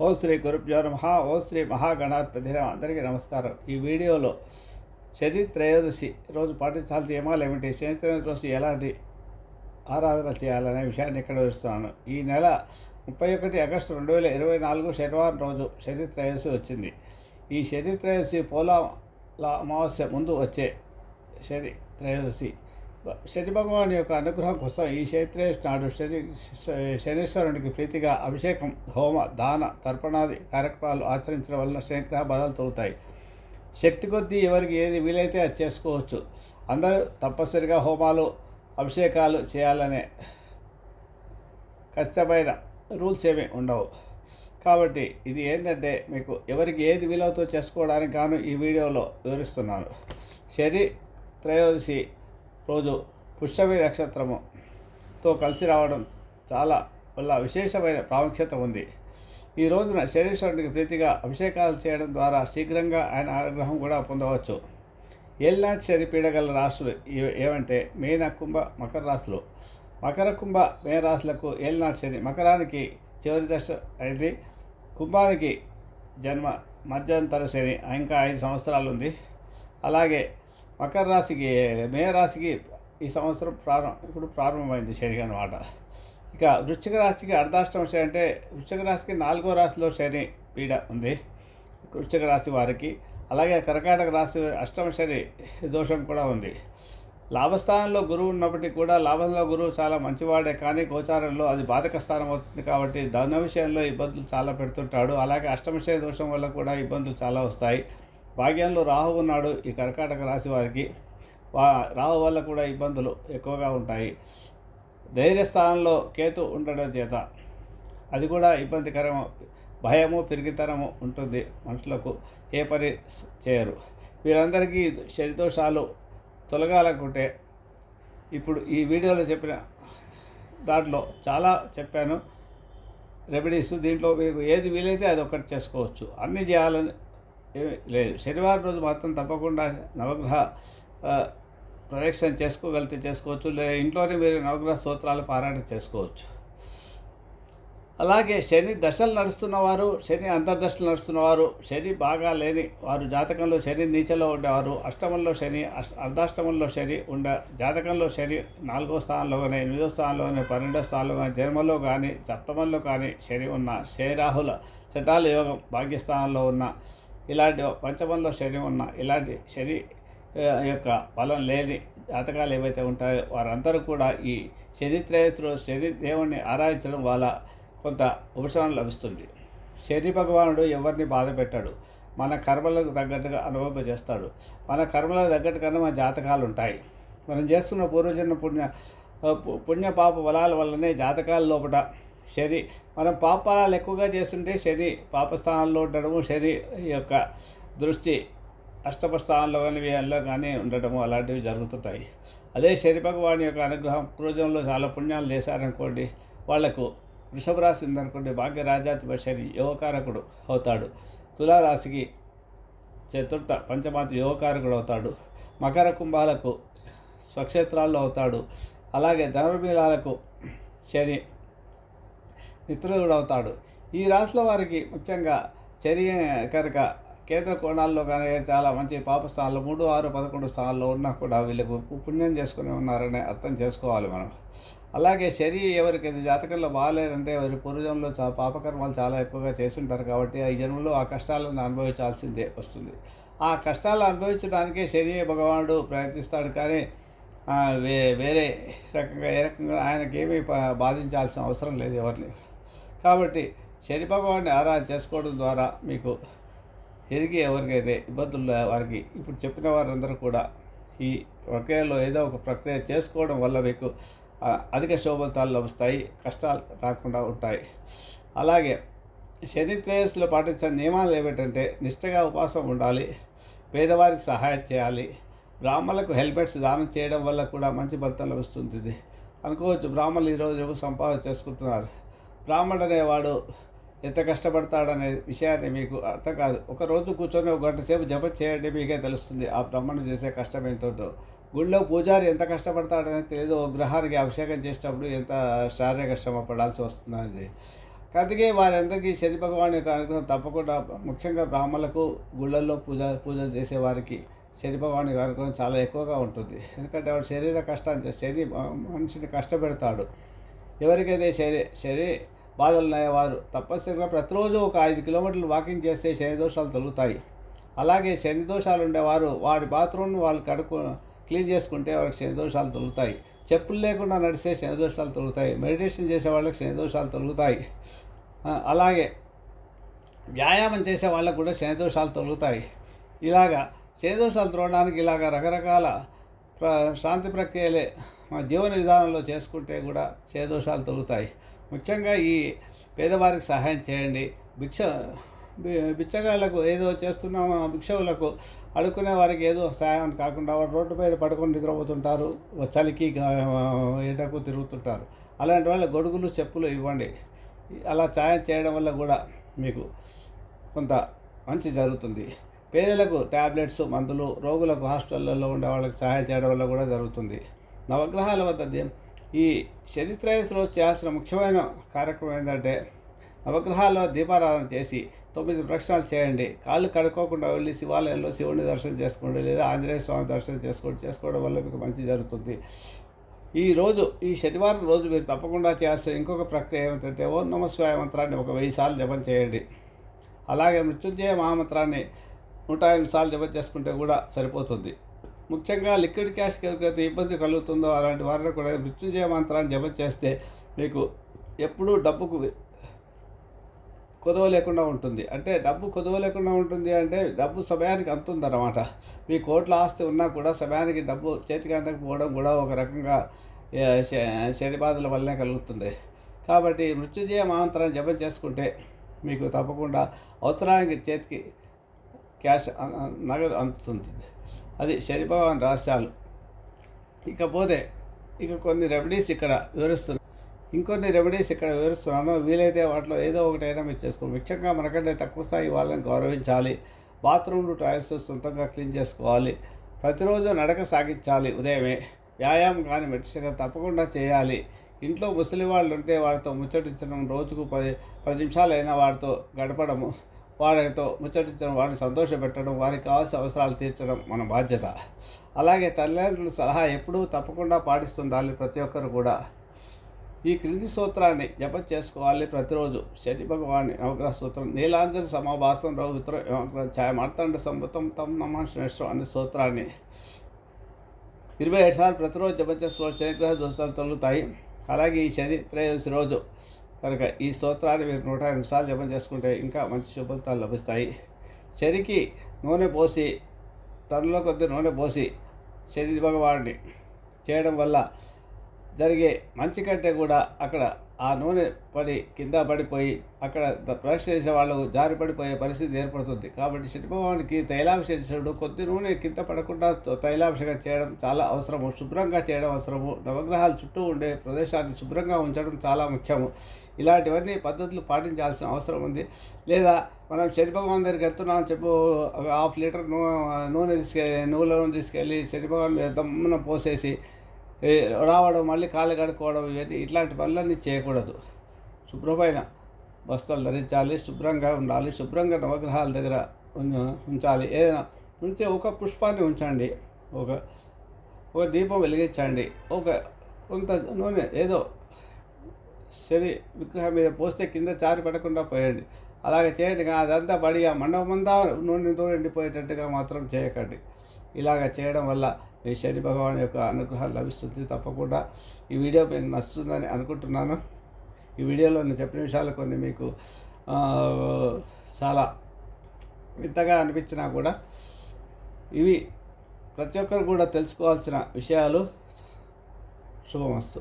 ఓ శ్రీ గురుభ్యో నమ. ఓ శ్రీ మహాగణాధిపతి అందరికీ నమస్కారం. ఈ వీడియోలో శని త్రయోదశి రోజు పాటించాల్సిన నియమాలు ఏమిటి? శని త్రయోదశి రోజు ఎలాంటి ఆరాధన చేయాలనే విషయాన్ని ఇక్కడ వివరిస్తున్నాను. ఈ నెల ముప్పై ఒకటి ఆగస్టు రెండు వేల ఇరవై నాలుగు శనివారం రోజు శని త్రయోదశి వచ్చింది. ఈ శని త్రయోదశి పోలా అమావాస్య ముందు వచ్చే శని త్రయోదశి శని భగవాన్ యొక్క అనుగ్రహం కోసం ఈ క్షేత్రేష్ నాడు శని శనీశ్వరునికి ప్రీతిగా అభిషేకం హోమ దాన తర్పణాది కార్యక్రమాలు ఆచరించడం వలన శనిగ్రహ బాధలు తొలుతాయి శక్తి కొద్దీ ఎవరికి ఏది వీలైతే అది చేసుకోవచ్చు. అందరూ తప్పనిసరిగా హోమాలు అభిషేకాలు చేయాలనే ఖచ్చితమైన రూల్స్ ఏమీ ఉండవు. కాబట్టి ఇది ఏంటంటే మీకు ఎవరికి ఏది వీలవుతో చేసుకోవడానికి గాను ఈ వీడియోలో వివరిస్తున్నాను. శని త్రయోదశి రోజు పుష్యమి నక్షత్రముతో కలిసి రావడం చాలా వల్ల విశేషమైన ప్రాముఖ్యత ఉంది. ఈ రోజున శనీశ్వరుడికి ప్రీతిగా అభిషేకాలు చేయడం ద్వారా శీఘ్రంగా ఆయన ఆగ్రహం కూడా పొందవచ్చు. ఏల్నాటి శని పీడగల రాశులు ఏమంటే మేన కుంభ మకర రాశులు. మకర కుంభ మే రాశులకు ఏల్నాటి శని మకరానికి చివరి దశ అయింది. కుంభానికి జన్మ మధ్యంతర శని ఇంకా ఐదు సంవత్సరాలు ఉంది. అలాగే మకర రాశికి మే రాశికి ఈ సంవత్సరం ప్రారంభం ఇప్పుడు ప్రారంభమైంది శని అనమాట ఇక వృశ్చిక రాశికి అర్ధాష్టమ శని అంటే వృశ్చిక రాశికి నాలుగో రాశిలో శని పీడ ఉంది. వృశ్చిక రాశి వారికి అలాగే కర్కాటక రాశి అష్టమ శని దోషం కూడా ఉంది. లాభస్థానంలో గురువు ఉన్నప్పటికీ కూడా లాభంలో గురువు చాలా మంచివాడే కానీ గోచారంలో అది బాధక స్థానం అవుతుంది కాబట్టి ధన విషయంలో ఇబ్బందులు చాలా పెడుతుంటాడు. అలాగే అష్టమ శని దోషం వల్ల కూడా ఇబ్బందులు చాలా వస్తాయి. భాగ్యంలో రాహు ఉన్నాడు ఈ కర్కాటక రాశి వారికి. వా రాహు వల్ల కూడా ఇబ్బందులు ఎక్కువగా ఉంటాయి. ధైర్యస్థానంలో కేతు ఉండడం చేత అది కూడా ఇబ్బందికరము భయము పెరిగితనము ఉంటుంది మనుషులకు. ఏ పని చేయరు. వీరందరికీ శరిదోషాలు తొలగాలనుకుంటే ఇప్పుడు ఈ వీడియోలో చెప్పిన దాంట్లో చాలా చెప్పాను. రెమెడీస్ దీంట్లో మీకు ఏది వీలైతే అది ఒకటి చేసుకోవచ్చు. అన్నీ చేయాలని లేదు శనివారం రోజు మాత్రం తప్పకుండా నవగ్రహ ప్రదక్షిణ చేసుకోగలిగితే చేసుకోవచ్చు లేదా ఇంట్లోనే మీరు నవగ్రహ స్తోత్రాలు పారాయణ చేసుకోవచ్చు. అలాగే శని దశలు నడుస్తున్నవారు శని అంతర్దశలు నడుస్తున్నవారు శని బాగా లేని వారు జాతకంలో శని నీచలో ఉండేవారు అష్టమంలో శని అర్ధాష్టమంలో శని ఉండే జాతకంలో శని నాలుగో స్థానంలో కానీ ఎనిమిదో స్థానంలో కానీ పన్నెండో స్థానంలో కానీ జన్మలో కానీ సప్తమంలో కానీ శని ఉన్న శరాహుల చటాల యోగం భాగ్యస్థానంలో ఉన్న ఇలాంటి పంచమంలో శని ఉన్న ఇలాంటి శని యొక్క బలం లేని జాతకాలు ఏవైతే ఉంటాయో వారందరూ కూడా ఈ శని శరీర శని దేవుణ్ణి ఆరాధించడం వల్ల కొంత ఉపశమనం లభిస్తుంది. శని భగవానుడు ఎవరిని బాధ పెట్టాడు. మన కర్మలకు తగ్గట్టుగా అనుభవం చేస్తాడు. మన కర్మలకు తగ్గట్టుగానే మన జాతకాలు ఉంటాయి. మనం చేస్తున్న పూర్వజన్మ పుణ్య పుణ్య పాప బలాల వల్లనే జాతకాల లోపల శని మనం పాపాలు ఎక్కువగా చేస్తుంటే శని పాపస్థానంలో ఉండడము శని యొక్క దృష్టి అష్టమ స్థానంలో కానీ వ్యయంలో కానీ ఉండడము అలాంటివి జరుగుతుంటాయి. అదే శని భగవాని యొక్క అనుగ్రహం పూర్వజంలో చాలా పుణ్యాలు చేశారనుకోండి వాళ్ళకు వృషభ రాశి ఉందనుకోండి భాగ్య రాజాధిప శని యువకారకుడు అవుతాడు. తులారాశికి చతుర్థ పంచమాతి యువకారకుడు అవుతాడు. మకర కుంభాలకు స్వక్షేత్రాల్లో అవుతాడు. అలాగే ధనుర్మీలాలకు శని మిత్రుడవుతాడు ఈ రాశుల వారికి ముఖ్యంగా చర్య కనుక కేంద్ర కోణాల్లో కానీ చాలా మంచి పాప స్థానాల్లో మూడు ఆరు పదకొండు స్థానాల్లో ఉన్నా కూడా వీళ్ళకు పుణ్యం చేసుకుని ఉన్నారని అర్థం చేసుకోవాలి మనం. అలాగే శరీరం ఎవరికి జాతకంలో బాగాలేదంటే వారి పూర్వజంలో చా పాపకర్మాలు చాలా ఎక్కువగా చేస్తుంటారు కాబట్టి ఈ జన్మలో ఆ కష్టాలను అనుభవించాల్సిందే వస్తుంది. ఆ కష్టాలు అనుభవించడానికే శరీర భగవానుడు ప్రయత్నిస్తాడు కానీ వే వేరే రకంగా ఏ రకంగా ఆయనకేమీ బాధించాల్సిన అవసరం లేదు ఎవరిని. కాబట్టి శని భగవాన్ని ఆరాధన చేసుకోవడం ద్వారా మీకు ఎరిగి ఎవరికైతే ఇబ్బందులు వారికి ఇప్పుడు చెప్పిన వారందరూ కూడా ఈ ప్రక్రియలో ఏదో ఒక ప్రక్రియ చేసుకోవడం వల్ల మీకు అధిక శోభతాలు లభిస్తాయి కష్టాలు రాకుండా ఉంటాయి. అలాగే శని త్రేయస్సులో పాటించిన నియమాలు ఏమిటంటే నిష్టగా ఉపాసం ఉండాలి పేదవారికి సహాయం చేయాలి బ్రాహ్మణులకు హెల్మెట్స్ దానం చేయడం వల్ల కూడా మంచి ఫలితం లభిస్తుంది. అనుకోవచ్చు బ్రాహ్మణులు ఈరోజు సంపాదన చేసుకుంటున్నారు. బ్రాహ్మణుడు అనేవాడు ఎంత కష్టపడతాడనే విషయాన్ని మీకు అర్థం కాదు. ఒకరోజు కూర్చొని ఒక గంట సేపు జపం చేయండి మీకే తెలుస్తుంది ఆ బ్రాహ్మణుడు చేసే కష్టం ఏంటో గుళ్ళో పూజారి ఎంత కష్టపడతాడనేది తెలియదు. ఓ గ్రహానికి అభిషేకం చేసేటప్పుడు ఎంత శారీరక శ్రమ పడాల్సి వస్తుంది అందుకే వారందరికీ శని భగవాన్ యొక్క అనుగ్రహం తప్పకుండా ముఖ్యంగా బ్రాహ్మణులకు గుళ్ళల్లో పూజ పూజలు చేసే వారికి శని భగవాన్ యొక్క అనుగ్రహం చాలా ఎక్కువగా ఉంటుంది. ఎందుకంటే వాడు శరీర కష్టాన్ని శని మనిషిని కష్టపెడతాడు. ఎవరికైతే శరీ శరీ బాధలు తప్పనిసరిగా ప్రతిరోజు ఒక ఐదు కిలోమీటర్లు వాకింగ్ చేస్తే శని దోషాలు తొలుగుతాయి. అలాగే శని దోషాలు ఉండేవారు. వారి బాత్రూమ్ను వాళ్ళు కడుకు క్లీన్ చేసుకుంటే వారికి శని దోషాలు తొలుగుతాయి. చెప్పులు లేకుండా నడిస్తే శని దోషాలు తొలుగుతాయి. మెడిటేషన్ చేసే వాళ్ళకి శని దోషాలు తొలుగుతాయి. అలాగే వ్యాయామం చేసే వాళ్ళకు కూడా శని దోషాలు తొలుగుతాయి. ఇలాగా శని దోషాలు తొలగడానికి ఇలాగ రకరకాల ప్ర శాంతి ప్రక్రియలే మా జీవన విధానంలో చేసుకుంటే కూడా శని దోషాలు తొలుగుతాయి. ముఖ్యంగా ఈ పేదవారికి సహాయం చేయండి. భిక్ష బి- బిచ్చగాళ్ళకు ఏదో చేస్తున్నామో భిక్షవులకు అడుక్కునే వారికి ఏదో సహాయం కాకుండా వారు రోడ్డు పైన పడుకొని నిద్రపోతుంటారు చలికి గా- ఎండకు తిరుగుతుంటారు. అలాంటి వాళ్ళ గొడుగులు చెప్పులు ఇవ్వండి. అలా సాయం చేయడం వల్ల కూడా మీకు కొంత మంచి జరుగుతుంది. పేదలకు ట్యాబ్లెట్స్ మందులు రోగులకు హాస్పిటల్లో ఉండే వాళ్ళకి సహాయం చేయడం వల్ల కూడా జరుగుతుంది. నవగ్రహాల వద్ద ఈ ఈ శనిత్రయస్లో చేయాల్సిన ముఖ్యమైన కార్యక్రమం ఏంటంటే నవగ్రహాల్లో దీపారాధన చేసి తొమ్మిది ప్రక్షణాలు చేయండి. కాళ్ళు కడుక్కోకుండా వెళ్ళి శివాలయంలో శివుని దర్శనం చేసుకోండి లేదా ఆంజనేయ స్వామి దర్శనం చేసుకోండి. చేసుకోవడం వల్ల మీకు మంచి జరుగుతుంది. ఈ రోజు ఈ శనివారం రోజు మీరు తప్పకుండా చేయాల్సిన ఇంకొక ప్రక్రియ ఏమిటంటే ఓం నమ మంత్రాన్ని ఒక వెయ్యి సార్లు జపం చేయండి. అలాగే మృత్యుంజయ మహామంత్రాన్ని నూట ఎనిమిది సార్లు జపం చేసుకుంటే కూడా సరిపోతుంది. ముఖ్యంగా లిక్విడ్ క్యాష్ ఎవరికైతే ఇబ్బంది కలుగుతుందో అలాంటి వారిని కూడా మృత్యుంజయ మంత్రాన్ని జపం చేస్తే మీకు ఎప్పుడూ డబ్బుకు కొదవ లేకుండా ఉంటుంది. అంటే డబ్బు కొదవ లేకుండా ఉంటుంది అంటే డబ్బు సమయానికి అందుతుంది మీ కోట్ల ఆస్తి ఉన్నా కూడా సమయానికి డబ్బు చేతికి అందకపోవడం కూడా ఒక రకంగా శని బాధల వల్లనే కలుగుతుంది. కాబట్టి మృత్యుంజయ మంత్రాన్ని జపం చేసుకుంటే మీకు తప్పకుండా అవసరానికి చేతికి క్యాష్ నగదు అందుతుంది. అది శని రాశాలు రహస్యాలు. ఇకపోతే ఇక కొన్ని రెమెడీస్ ఇక్కడ వివరిస్తున్నాను ఇంకొన్ని రెమెడీస్ ఇక్కడ వివరిస్తున్నాను. వీలైతే వాటిలో ఏదో ఒకటైనా మీరు చేసుకోండి ముఖ్యంగా మనకంటే తక్కువ స్థాయి వాళ్ళని గౌరవించాలి. బాత్రూమ్లు టాయిలెట్స్ సొంతంగా క్లీన్ చేసుకోవాలి. ప్రతిరోజు నడక సాగించాలి ఉదయమే. వ్యాయామం కానీ మెడిసిన్ తప్పకుండా చేయాలి. ఇంట్లో ముసలి వాళ్ళు ఉంటే వారితో ముచ్చటించడం రోజుకు పది పది నిమిషాలైనా వారితో గడపడము. వారితో ముచ్చటించడం వారిని సంతోషపెట్టడం వారికి కావాల్సిన అవసరాలు తీర్చడం మన బాధ్యత. అలాగే తల్లిదండ్రుల సలహా ఎప్పుడూ తప్పకుండా పాటిస్తుండాలి ప్రతి ఒక్కరు కూడా. ఈ క్రింది సూత్రాన్ని జపం చేసుకోవాలి ప్రతిరోజు. శని భగవాని నవగ్రహ సూత్రం నీలాంజన సమాభాసం రౌద్రం నవగ్రహ ఛాయ మార్తాండ సంబతం తమ్ నమ శ్రేష్టం అనే సూత్రాన్ని. ఇరవై ఏడు సార్లు ప్రతిరోజు జపం చేసుకోవాలి. శనిగ్రహ దోషాలు తొలుగుతాయి అలాగే ఈ శని త్రయోదశి రోజు కనుక ఈ స్తోత్రాన్ని మీరు నూట ఎనిమిది సార్లు జపం చేసుకుంటే ఇంకా మంచి శుభలితాలు లభిస్తాయి. చెరికి నూనె పోసి తనలో కొద్ది నూనె పోసి శని భగవాన్ని చేయడం వల్ల జరిగే మంచి కంటే కూడా అక్కడ ఆ నూనె పడి కింద పడిపోయి అక్కడ ప్రవేశించే చేసే వాళ్ళకు జారి పడిపోయే పరిస్థితి ఏర్పడుతుంది. కాబట్టి శనిభవానికి తైలాభిషేకుడు కొద్ది నూనె కింద పడకుండా తైలాభిషేకం చేయడం చాలా అవసరము. శుభ్రంగా చేయడం అవసరము. నవగ్రహాల చుట్టూ ఉండే ప్రదేశాన్ని శుభ్రంగా ఉంచడం చాలా ముఖ్యము. ఇలాంటివన్నీ పద్ధతులు పాటించాల్సిన అవసరం ఉంది. లేదా మనం శనిభగవాన్ దగ్గరికి వెళ్తున్నాం చెప్పు ఒక హాఫ్ లీటర్ నూ నూనె తీసుకెళ్ళి నువ్వుల నూనె తీసుకెళ్ళి శనిభగవాన్ మీద దమ్మున పోసేసి రావడం మళ్ళీ కాళ్ళు కడుక్కోవడం ఇవన్నీ ఇట్లాంటి పనులన్నీ చేయకూడదు. శుభ్రమైన వస్త్రాలు ధరించాలి శుభ్రంగా ఉండాలి శుభ్రంగా నవగ్రహాల దగ్గర ఉంచాలి. ఏదైనా ఉంటే ఒక పుష్పాన్ని ఉంచండి. ఒక ఒక దీపం వెలిగించండి. ఒక కొంత నూనె ఏదో శని విగ్రహం మీద పోస్తే కింద చారి పడకుండా పోయండి. అలాగే చేయండి కానీ అదంతా పడి ఆ మండపమంతా నూనెతో ఎండిపోయేటట్టుగా మాత్రం చేయకండి. ఇలాగ చేయడం వల్ల మీ శని భగవాన్ యొక్క అనుగ్రహం లభిస్తుంది తప్పకుండా. ఈ వీడియో మీకు నచ్చుతుందని అనుకుంటున్నాను. ఈ వీడియోలో నేను చెప్పిన విషయాలు కొన్ని మీకు చాలా వింతగా అనిపించినా కూడా ఇవి ప్రతి ఒక్కరు కూడా తెలుసుకోవాల్సిన విషయాలు. శుభమస్తు.